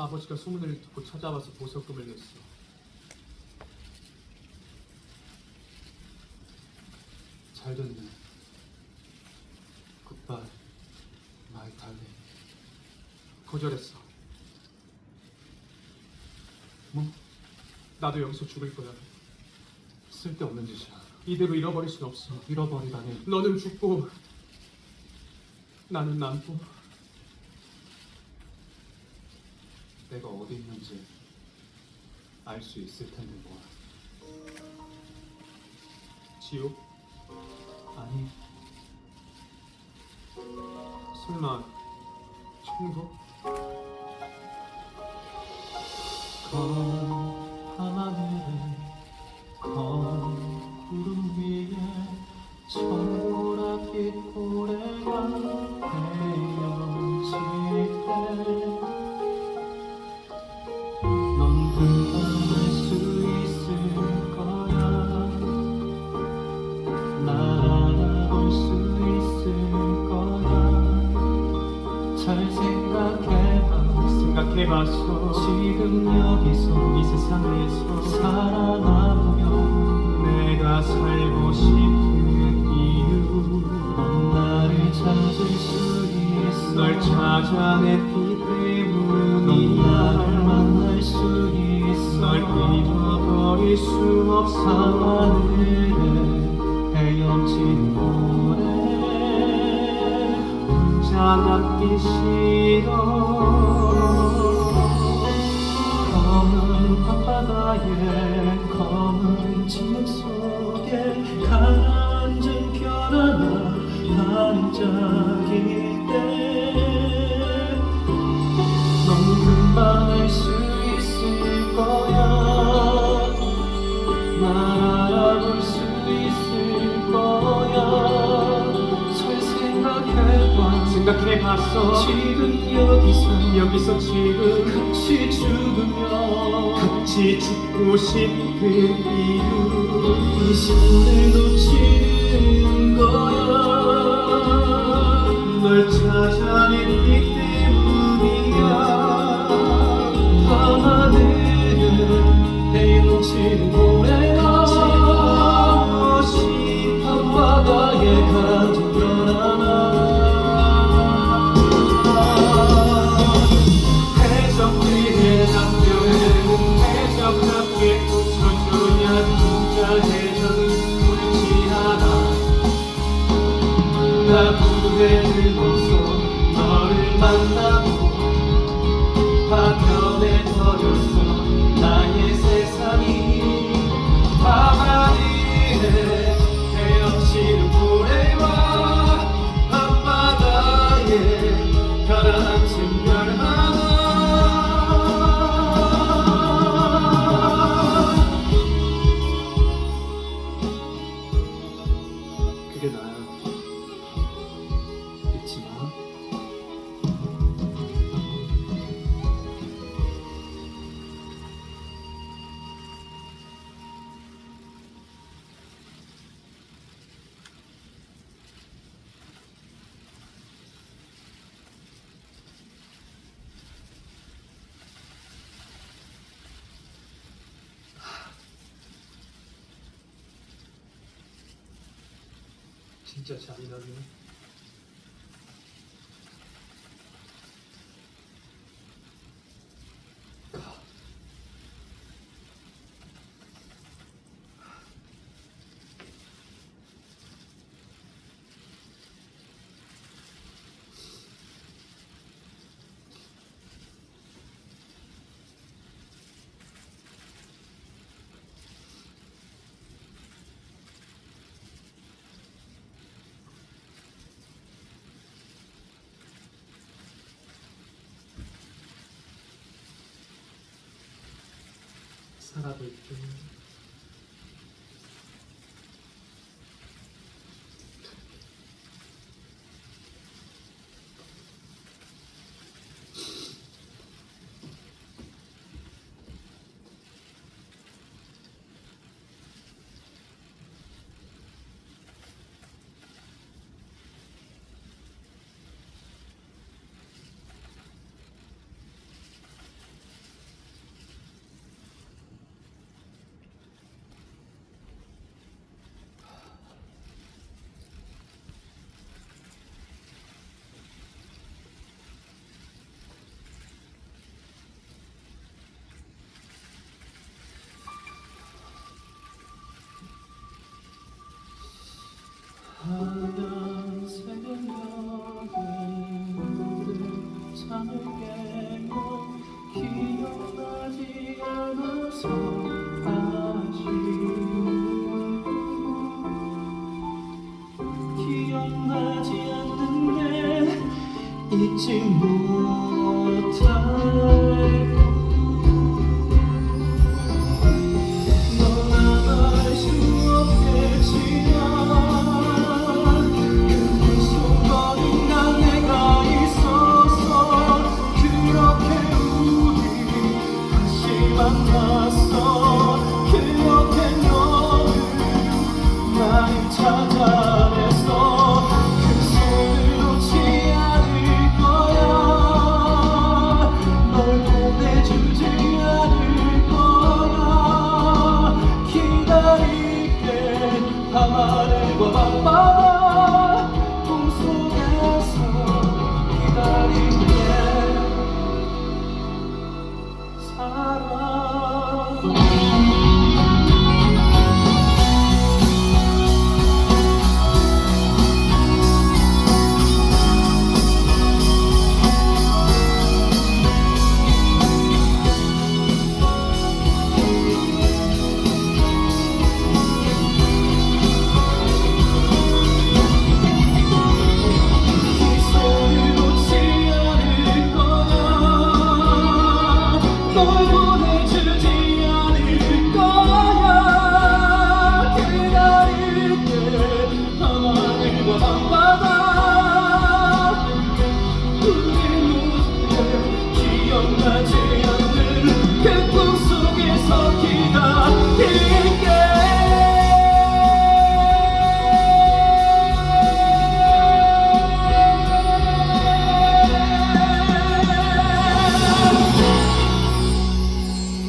아버지가 소문을 듣고 찾아와서 보석금을 냈어. 잘 됐네. 굿바이, 마이 달링. 거절했어. 뭐? 나도 여기서 죽을 거야. 쓸데없는 짓이야. 이대로 잃어버릴 순 없어. 잃어버리다니. 너는 죽고 나는 남고. 내가 어디 있는지 알 수 있을 텐데 뭐야. 지옥? 아니. 설마 천국? 검은 밤하늘에 검은 구름 위에 청보라 빛 고래가 헤엄칠 때 잘 생각해봐 생각해봤어. 지금 여기서 이 세상에서 살아남으면 내가 살고 싶은 이유 넌 나를 찾을 수 있어. 널 찾아냈기 때문이야 넌 나를 만날 수 있어. 널 잃어버릴 수 없어. 하늘 남기 싫어. 검은 밤바다에 검은 침묵 속에 가라앉은 별 하나 반짝 생각해봐 생각해 봤어. 지금 여기서 여기서 지금 같이 죽으면 같이 죽고 싶은 이유. 이 시간을 놓치는 거야. 널 찾아냈기 때 나 부대 들고서 너를 만나 진짜 잔인하네. 살아볼게. 있어 寂寞